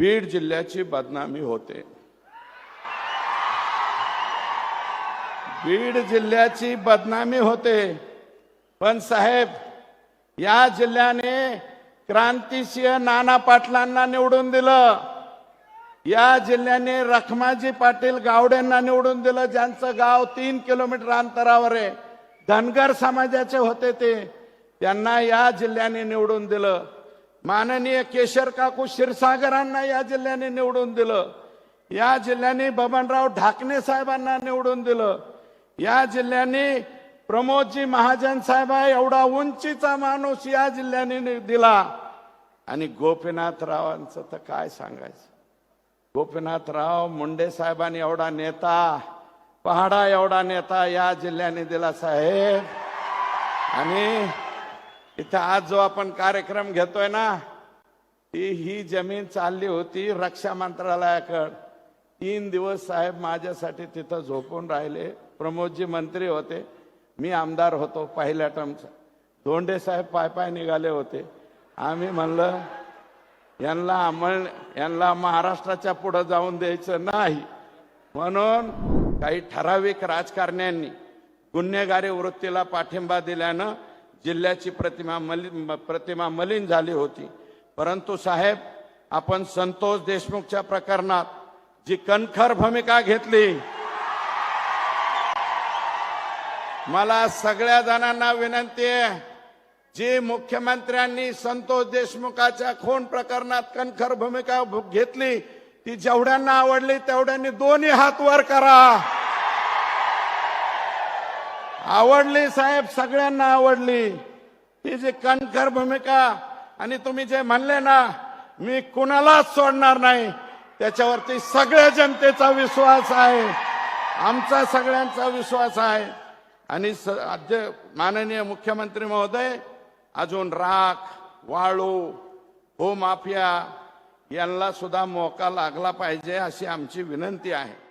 बीड जिल्ह्याची बदनामी होते. बीड जिल्ह्याची बदनामी होते. पण साहेब या जिल्ह्याने क्रांतिसिंह नाना पाटलांना निवडून दिलं. या जिल्ह्याने रखमाजी पाटील गावडेंना निवडून दिलं ज्यांचं गाव तीन किलोमीटर अंतरावर आहे धनगर समाजाचे होते ते. त्यांना या जिल्ह्याने निवडून दिलं. माननीय केशर काकू क्षीरसागरांना या जिल्ह्याने निवडून दिलं. या जिल्ह्याने बबनराव ढाकणे साहेबांना निवडून दिलं. या जिल्ह्याने प्रमोदजी महाजन साहेब एवढा उंचीचा माणूस या जिल्ह्याने दिला. आणि गोपीनाथरावांचं तर काय सांगायचं? गोपीनाथराव मुंडे साहेबांनी एवढा नेता पहाडा एवढा नेता या जिल्ह्याने दिला साहेब. आणि इथं आज जो आपण कार्यक्रम घेतोय ना ती ही जमीन चालली होती रक्षा मंत्रालयाकड. तीन दिवस साहेब माझ्यासाठी तिथं झोपून राहिले. प्रमोदजी मंत्री होते. मी आमदार होतो पहिल्या टर्मचा धोंडे साहेब पाय पाय निघाले होते. आम्ही म्हणलं यांना अंमल यांना महाराष्ट्राच्या पुढं जाऊन द्यायचं नाही. म्हणून काही ठराविक राजकारण्यांनी गुन्हेगारी वृत्तीला पाठिंबा दिल्यानं जिल्ह्याची प्रतिमा मलिन प्रतिमा मलिन झाली होती. परंतु साहेब आपण संतोष देशमुखच्या प्रकरणात जी कणखर भूमिका घेतली मला सगळ्या जणांना विनंती आहे जी मुख्यमंत्र्यांनी संतोष देशमुखाच्या खून प्रकरणात कणखर भूमिका भू- घेतली ती जेवढ्यांना आवडली तेवढ्यांनी दोन्ही हात वर करा. आवडली साहेब सगळ्यांना आवडली. ही जी कणखर भूमिका आणि तुम्ही जे म्हणले ना मी कुणालाच सोडणार नाही. त्याच्यावरती सगळ्या जनतेचा विश्वास आहे. आमचा सगळ्यांचा विश्वास आहे. आणि स- माननीय मुख्यमंत्री महोदय अजून राख वाळू हो भूमाफिया यांना सुद्धा मोका लागला पाहिजे अशी आमची विनंती आहे.